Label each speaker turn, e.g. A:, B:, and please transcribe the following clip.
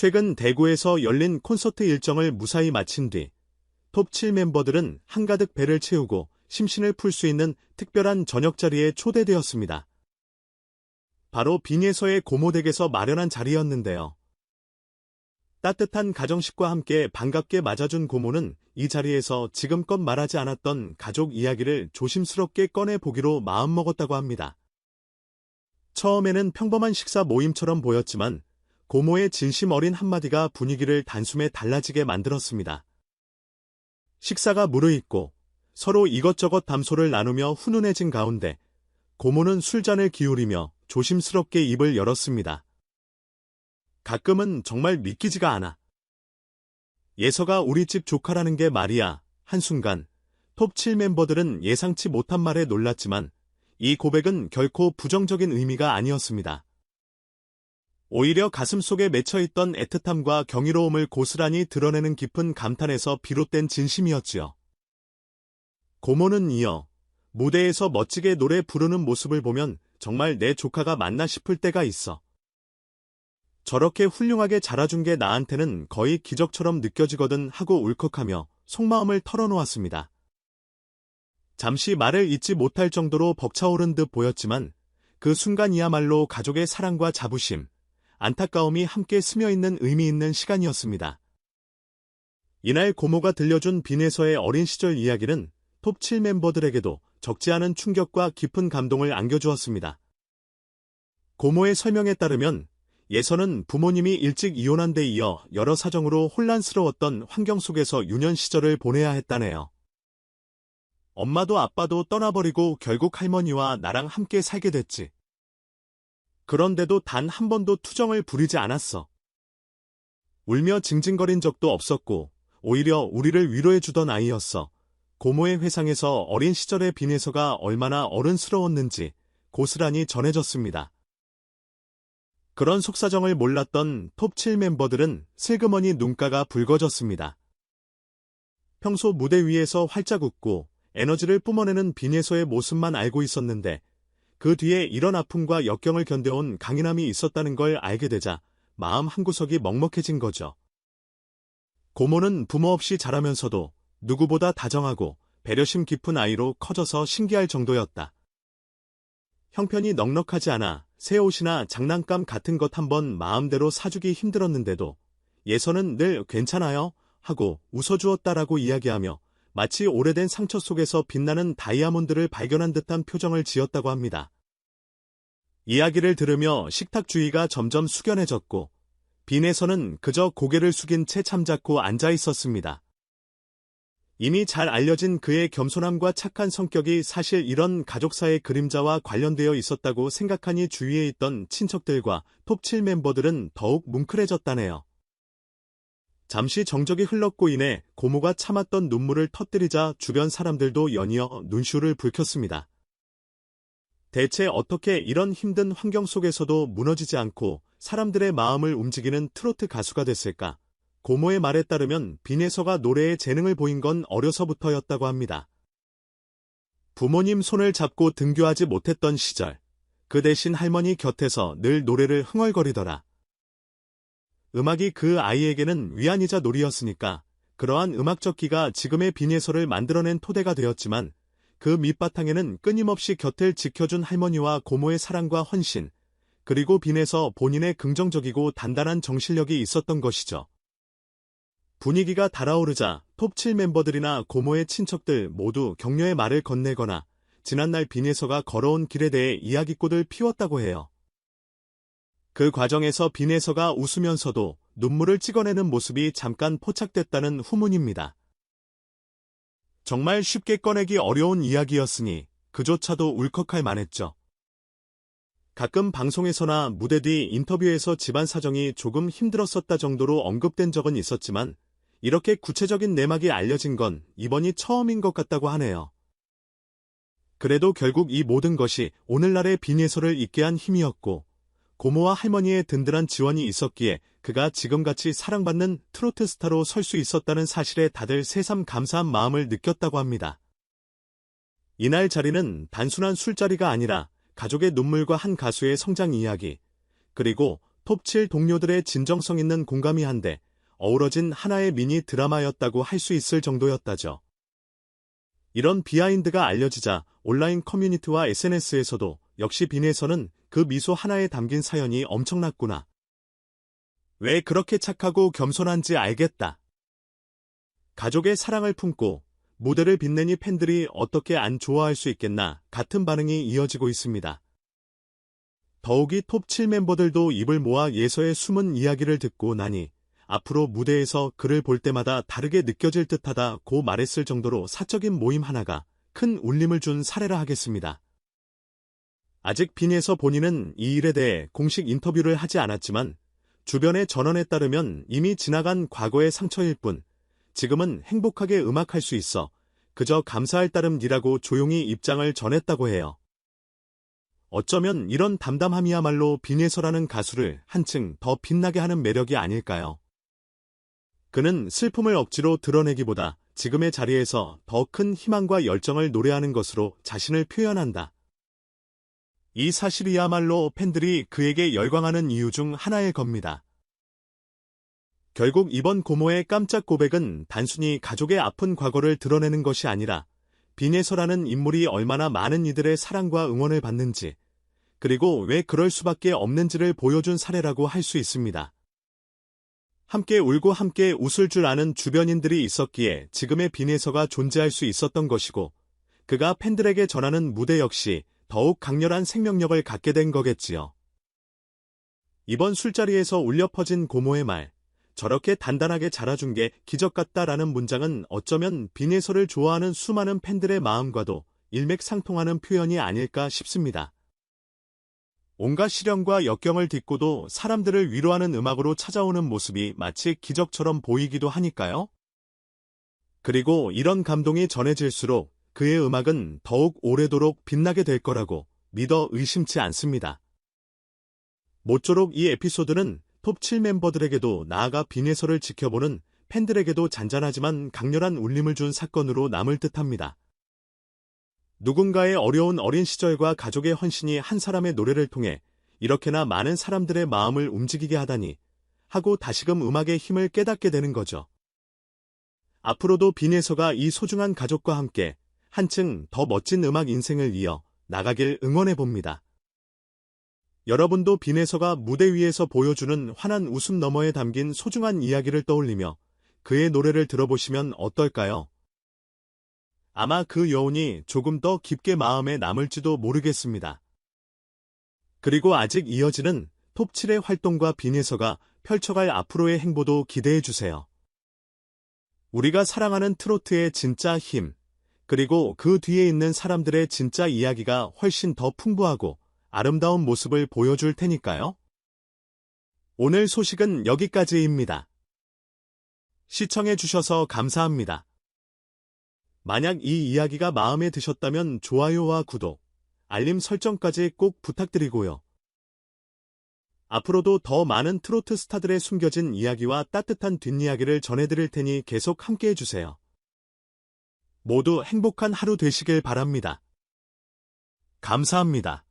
A: 최근 대구에서 열린 콘서트 일정을 무사히 마친 뒤 톱 7 멤버들은 한가득 배를 채우고 심신을 풀 수 있는 특별한 저녁 자리에 초대되었습니다. 바로 빈예서의 고모댁에서 마련한 자리였는데요. 따뜻한 가정식과 함께 반갑게 맞아준 고모는 이 자리에서 지금껏 말하지 않았던 가족 이야기를 조심스럽게 꺼내보기로 마음먹었다고 합니다. 처음에는 평범한 식사 모임처럼 보였지만 고모의 진심 어린 한마디가 분위기를 단숨에 달라지게 만들었습니다. 식사가 무르익고 서로 이것저것 담소를 나누며 훈훈해진 가운데 고모는 술잔을 기울이며 조심스럽게 입을 열었습니다. 가끔은 정말 믿기지가 않아. 예서가 우리 집 조카라는 게 말이야. 한순간 톱7 멤버들은 예상치 못한 말에 놀랐지만 이 고백은 결코 부정적인 의미가 아니었습니다. 오히려 가슴속에 맺혀있던 애틋함과 경이로움을 고스란히 드러내는 깊은 감탄에서 비롯된 진심이었지요. 고모는 이어 무대에서 멋지게 노래 부르는 모습을 보면 정말 내 조카가 맞나 싶을 때가 있어. 저렇게 훌륭하게 자라준 게 나한테는 거의 기적처럼 느껴지거든 하고 울컥하며 속마음을 털어놓았습니다. 잠시 말을 잇지 못할 정도로 벅차오른 듯 보였지만 그 순간이야말로 가족의 사랑과 자부심, 안타까움이 함께 스며있는 의미 있는 시간이었습니다. 이날 고모가 들려준 빈에서의 어린 시절 이야기는 톱7 멤버들에게도 적지 않은 충격과 깊은 감동을 안겨주었습니다. 고모의 설명에 따르면 예선은 부모님이 일찍 이혼한 데 이어 여러 사정으로 혼란스러웠던 환경 속에서 유년 시절을 보내야 했다네요. 엄마도 아빠도 떠나버리고 결국 할머니와 나랑 함께 살게 됐지. 그런데도 단 한 번도 투정을 부리지 않았어. 울며 징징거린 적도 없었고 오히려 우리를 위로해주던 아이였어. 고모의 회상에서 어린 시절의 빈에서가 얼마나 어른스러웠는지 고스란히 전해졌습니다. 그런 속사정을 몰랐던 톱7 멤버들은 슬그머니 눈가가 붉어졌습니다. 평소 무대 위에서 활짝 웃고 에너지를 뿜어내는 빈에서의 모습만 알고 있었는데 그 뒤에 이런 아픔과 역경을 견뎌온 강인함이 있었다는 걸 알게 되자 마음 한구석이 먹먹해진 거죠. 고모는 부모 없이 자라면서도 누구보다 다정하고 배려심 깊은 아이로 커져서 신기할 정도였다. 형편이 넉넉하지 않아 새 옷이나 장난감 같은 것 한번 마음대로 사주기 힘들었는데도 예선은 늘 괜찮아요 하고 웃어주었다라고 이야기하며 마치 오래된 상처 속에서 빛나는 다이아몬드를 발견한 듯한 표정을 지었다고 합니다. 이야기를 들으며 식탁 주위가 점점 숙연해졌고 빈에서는 그저 고개를 숙인 채 잠자코 앉아 있었습니다. 이미 잘 알려진 그의 겸손함과 착한 성격이 사실 이런 가족사의 그림자와 관련되어 있었다고 생각하니 주위에 있던 친척들과 톱7 멤버들은 더욱 뭉클해졌다네요. 잠시 정적이 흘렀고 인해 고모가 참았던 눈물을 터뜨리자 주변 사람들도 연이어 눈시울을 붉혔습니다. 대체 어떻게 이런 힘든 환경 속에서도 무너지지 않고 사람들의 마음을 움직이는 트로트 가수가 됐을까? 고모의 말에 따르면 빈에서가 노래에 재능을 보인 건 어려서부터였다고 합니다. 부모님 손을 잡고 등교하지 못했던 시절, 그 대신 할머니 곁에서 늘 노래를 흥얼거리더라. 음악이 그 아이에게는 위안이자 놀이였으니까 그러한 음악적 기가 지금의 빈예서를 만들어낸 토대가 되었지만 그 밑바탕에는 끊임없이 곁을 지켜준 할머니와 고모의 사랑과 헌신, 그리고 빈에서 본인의 긍정적이고 단단한 정신력이 있었던 것이죠. 분위기가 달아오르자 톱7 멤버들이나 고모의 친척들 모두 격려의 말을 건네거나 지난날 빈에서가 걸어온 길에 대해 이야기꽃을 피웠다고 해요. 그 과정에서 빈에서가 웃으면서도 눈물을 찍어내는 모습이 잠깐 포착됐다는 후문입니다. 정말 쉽게 꺼내기 어려운 이야기였으니 그조차도 울컥할 만했죠. 가끔 방송에서나 무대 뒤 인터뷰에서 집안 사정이 조금 힘들었었다 정도로 언급된 적은 있었지만 이렇게 구체적인 내막이 알려진 건 이번이 처음인 것 같다고 하네요. 그래도 결국 이 모든 것이 오늘날의 빈예서를 있게 한 힘이었고 고모와 할머니의 든든한 지원이 있었기에 그가 지금같이 사랑받는 트로트 스타로 설 수 있었다는 사실에 다들 새삼 감사한 마음을 느꼈다고 합니다. 이날 자리는 단순한 술자리가 아니라 가족의 눈물과 한 가수의 성장 이야기, 그리고 톱7 동료들의 진정성 있는 공감이 한데 어우러진 하나의 미니 드라마였다고 할 수 있을 정도였다죠. 이런 비하인드가 알려지자 온라인 커뮤니티와 SNS에서도 역시 빈에서는 그 미소 하나에 담긴 사연이 엄청났구나. 왜 그렇게 착하고 겸손한지 알겠다. 가족의 사랑을 품고 무대를 빛내니 팬들이 어떻게 안 좋아할 수 있겠나 같은 반응이 이어지고 있습니다. 더욱이 톱7 멤버들도 입을 모아 예서의 숨은 이야기를 듣고 나니 앞으로 무대에서 그를 볼 때마다 다르게 느껴질 듯하다 고 말했을 정도로 사적인 모임 하나가 큰 울림을 준 사례라 하겠습니다. 아직 빈에서 본인은 이 일에 대해 공식 인터뷰를 하지 않았지만 주변의 전언에 따르면 이미 지나간 과거의 상처일 뿐 지금은 행복하게 음악할 수 있어 그저 감사할 따름이라고 조용히 입장을 전했다고 해요. 어쩌면 이런 담담함이야말로 빈예서라는 가수를 한층 더 빛나게 하는 매력이 아닐까요? 그는 슬픔을 억지로 드러내기보다 지금의 자리에서 더 큰 희망과 열정을 노래하는 것으로 자신을 표현한다. 이 사실이야말로 팬들이 그에게 열광하는 이유 중 하나일 겁니다. 결국 이번 고모의 깜짝 고백은 단순히 가족의 아픈 과거를 드러내는 것이 아니라 빈예서라는 인물이 얼마나 많은 이들의 사랑과 응원을 받는지, 그리고 왜 그럴 수밖에 없는지를 보여준 사례라고 할 수 있습니다. 함께 울고 함께 웃을 줄 아는 주변인들이 있었기에 지금의 빈예서가 존재할 수 있었던 것이고, 그가 팬들에게 전하는 무대 역시 더욱 강렬한 생명력을 갖게 된 거겠지요. 이번 술자리에서 울려 퍼진 고모의 말, 저렇게 단단하게 자라준 게 기적 같다라는 문장은 어쩌면 빈예서를 좋아하는 수많은 팬들의 마음과도 일맥상통하는 표현이 아닐까 싶습니다. 온갖 시련과 역경을 딛고도 사람들을 위로하는 음악으로 찾아오는 모습이 마치 기적처럼 보이기도 하니까요. 그리고 이런 감동이 전해질수록 그의 음악은 더욱 오래도록 빛나게 될 거라고 믿어 의심치 않습니다. 모쪼록 이 에피소드는 톱7 멤버들에게도 나아가 빈예서를 지켜보는 팬들에게도 잔잔하지만 강렬한 울림을 준 사건으로 남을 듯합니다. 누군가의 어려운 어린 시절과 가족의 헌신이 한 사람의 노래를 통해 이렇게나 많은 사람들의 마음을 움직이게 하다니 하고 다시금 음악의 힘을 깨닫게 되는 거죠. 앞으로도 빈예서가 이 소중한 가족과 함께 한층 더 멋진 음악 인생을 이어 나가길 응원해 봅니다. 여러분도 빈에서가 무대 위에서 보여주는 환한 웃음 너머에 담긴 소중한 이야기를 떠올리며 그의 노래를 들어보시면 어떨까요? 아마 그 여운이 조금 더 깊게 마음에 남을지도 모르겠습니다. 그리고 아직 이어지는 톱7의 활동과 빈에서가 펼쳐갈 앞으로의 행보도 기대해 주세요. 우리가 사랑하는 트로트의 진짜 힘, 그리고 그 뒤에 있는 사람들의 진짜 이야기가 훨씬 더 풍부하고 아름다운 모습을 보여줄 테니까요. 오늘 소식은 여기까지입니다. 시청해주셔서 감사합니다. 만약 이 이야기가 마음에 드셨다면 좋아요와 구독, 알림 설정까지 꼭 부탁드리고요. 앞으로도 더 많은 트로트 스타들의 숨겨진 이야기와 따뜻한 뒷이야기를 전해드릴 테니 계속 함께해 주세요. 모두 행복한 하루 되시길 바랍니다. 감사합니다.